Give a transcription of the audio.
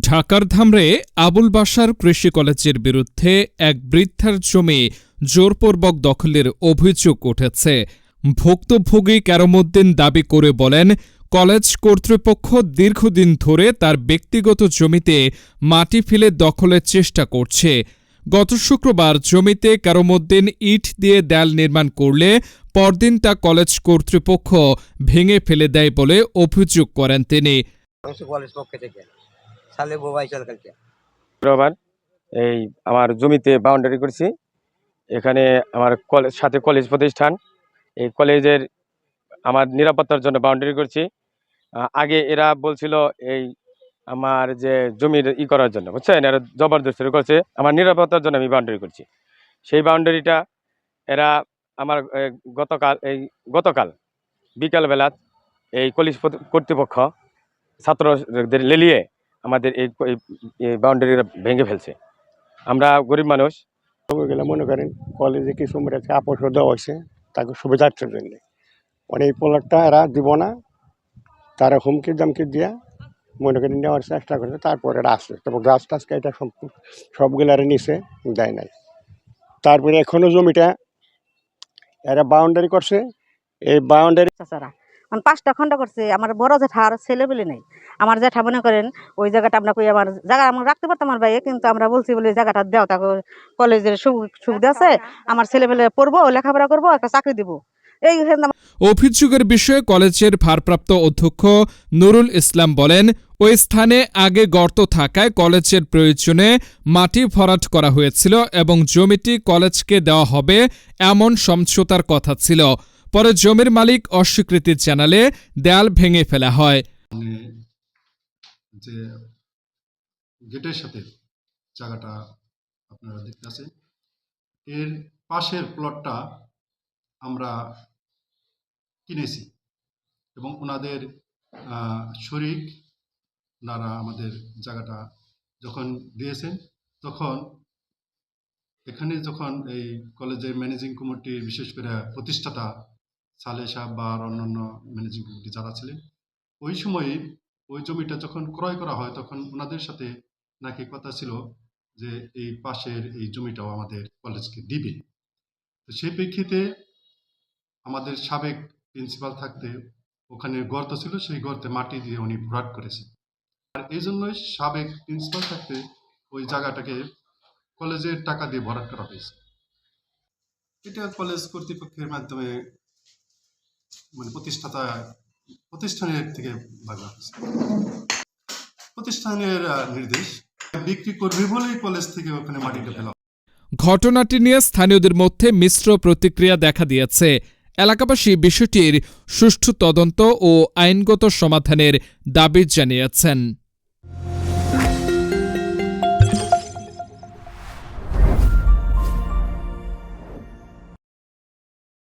ঢাকার ধামরে আবুল বাসার কৃষি কলেজের বিরুদ্ধে এক বৃদ্ধার জমি জোরপূর্বক দখলের অভিযোগ উঠেছে। ভুক্তভোগী ক্যারমুদ্দিন দাবি করে বলেন, কলেজ কর্তৃপক্ষ দীর্ঘদিন ধরে তার ব্যক্তিগত জমিতে মাটি ফেলে দখলের চেষ্টা করছে। গত শুক্রবার জমিতে ক্যারমুদ্দিন ইট দিয়ে দেয়াল নির্মাণ করলে পরদিন তা কলেজ কর্তৃপক্ষ ভেঙে ফেলে দেয় বলে অভিযোগ করেন তিনি। সালে বোবাই শুক্রবার এই আমার জমিতে বাউন্ডারি করছি। এখানে আমার কলেজ সাথে কলেজ প্রতিষ্ঠান। এই কলেজের আমার নিরাপত্তার জন্য বাউন্ডারি করছি। আগে এরা বলছিল এই আমার যে জমির ই করার জন্য, বুঝছেন? এরা জবরদস্তি করছে। আমার নিরাপত্তার জন্য আমি বাউন্ডারি করছি। সেই বাউন্ডারিটা এরা আমার গতকাল, এই গতকাল বিকালবেলা এই কলেজ কর্তৃপক্ষ ছাত্রদের লেলিয়ে আমাদের এই এই বাউন্ডারিটা ভেঙে ফেলছে। আমরা গরিব মানুষ। গেলে মনে করেন কলেজে কিছু মেয়ের আপোষ দেওয়া হয়েছে তাকে সুবিধার্থের জন্য। মানে এই প্লটটা এরা দিব না তারা হুমকি দামকি দিয়া মনে করেন নেওয়ার চেষ্টা করছে তারপরে এরা আসছে তারপর গাছ টাছ এটা সব সবগুলো এরা নিচে দেয় নাই। তারপরে এখনও জমিটা এরা বাউন্ডারি করছে এই বাউন্ডারি মানে পাঁচটা খণ্ড করছে আমার বড় জেঠার ছেলে বলে নেই। আমার জেঠা মনে করেন ওই জায়গাটা আমরা কই আমার জায়গা আমরা রাখতে পারতাম আমার ভাইয়ে কিন্তু আমরা বলছি বলে ওই জায়গাটা দেও তাকে কলেজের সু- সুবিধা আছে আমার ছেলে পেলে পড়ব লেখাপড়া করব একটা চাকরি দিব। এই অভিযোগের বিষয়ে কলেজের ভারপ্রাপ্ত অধ্যক্ষ নুরুল ইসলাম বলেন ওই স্থানে আগে গর্ত থাকায় কলেজের প্রয়োজনে মাটি ভরাট করা হয়েছিল এবং জমিটি কলেজকে দেওয়া হবে এমন সমঝোতার কথা ছিল। পরে জমির মালিক অস্বীকৃতি জানালে দেয়াল ভেঙে ফেলা হয়। মানে যে গেটের সাথে জায়গাটা আপনারা দেখতে আছেন এর পাশের প্লটটা আমরা কিনেছি এবং ওনাদের শরিক ওনারা আমাদের জায়গাটা যখন দিয়েছেন, তখন এখানে যখন এই কলেজের ম্যানেজিং কমিটির বিশেষ করে প্রতিষ্ঠাতা সালে সাহেব বা আর অন্যান্য ম্যানেজিং কমিটি যারা ছিলেন, ওই সময়ে ওই জমিটা যখন ক্রয় করা হয়, তখন ওনাদের সাথে নাকি কথা ছিল যে, এই পাশের এই জমিটাও আমাদের কলেজকে দিবে। তো সেই প্রেক্ষিতে আমাদের সাবেক প্রিন্সিপাল থাকতে ওখানে গর্ত ছিল, সেই গর্তে মাটি দিয়ে উনি ভরাট করেছেন। আর এই জন্যই সাবেক প্রিন্সিপাল থাকতে ওই জায়গাটাকে কলেজের টাকা দিয়ে ভরাট করা হয়েছে। এটা কলেজ কর্তৃপক্ষের মাধ্যমে মানে প্রতিষ্ঠাতা, প্রতিষ্ঠানের থেকে ভাগা প্রতিষ্ঠানের নির্দেশ, বিক্রি করবে বলেই কলেজ থেকে ওখানে মাটিটা ফেলা ঘটনাটি নিয়ে স্থানীয়দের মধ্যে মিশ্র প্রতিক্রিয়া দেখা দিয়েছে। এলাকাবাসী বিষয়টির সুষ্ঠু তদন্ত ও আইনগত সমাধানের দাবি জানিয়েছেন।